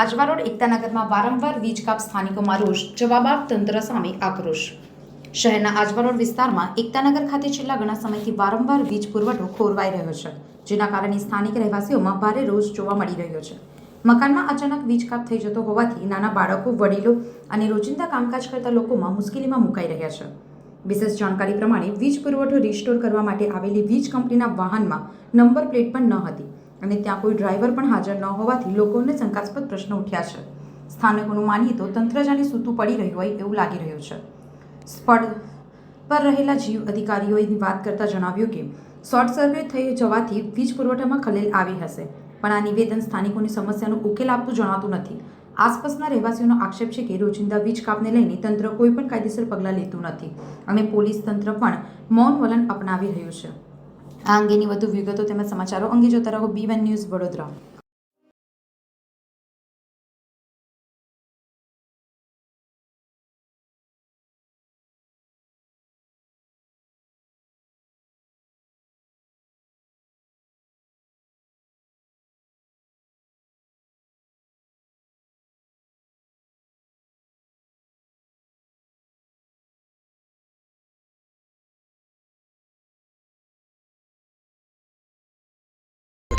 Ajwa road એકતાનગરમાં વારંવાર વીજ કાપ સ્થાનિકોમાં રોષ જવાબાર તંત્ર સામે આક્રોશ. શહેરના આજવારોડ વિસ્તારમાં એકતાનગર ખાતે છેલ્લા ઘણા સમયથી વારંવાર વીજ પુરવઠો ખોરવાઈ રહ્યો છે, જેના કારણે સ્થાનિક રહેવાસીઓમાં ભારે રોષ જોવા મળી રહ્યો છે. મકાનમાં અચાનક વીજ કાપ થઈ જતો હોવાથી નાના બાળકો, વડીલો અને રોજિંદા કામકાજ કરતા લોકોમાં મુશ્કેલીમાં મુકાઈ રહ્યા છે. વિશેષ જાણકારી પ્રમાણે વીજ પુરવઠો રિસ્ટોર કરવા માટે આવેલી વીજ કંપનીના વાહનમાં નંબર પ્લેટ પણ ન હતી. અને ત્યાં કોઈ ડ્રાઈવર પણ હાજર ન હોવાથી લોકોને શંકાસ્પદ પ્રશ્નો ઉઠ્યા છે. સ્થાનકોનું માનીએ તો તંત્ર જાણે સૂતું પડી રહ્યું હોય એવું લાગી રહ્યું છે. સ્થળ પર રહેલા જીવ અધિકારીઓની વાત કરતા જણાવ્યું કે, શોર્ટ સર્કિટ થઈ જવાથી વીજ પુરવઠામાં ખલેલ આવી હશે, પણ આ નિવેદન સ્થાનિકોની સમસ્યાનો ઉકેલ આપતું જણાતું નથી. આસપાસના રહેવાસીઓનો આક્ષેપ છે કે રોજિંદા વીજ કાપને લઈને તંત્ર કોઈ પણ કાયદેસર પગલાં લેતું નથી અને પોલીસ તંત્ર પણ મૌન વલણ અપનાવી રહ્યું છે. આ અંગેની વધુ વિગતો તેમજ સમાચારો અંગે જોતા રહો બી વન ન્યૂઝ વડોદરા.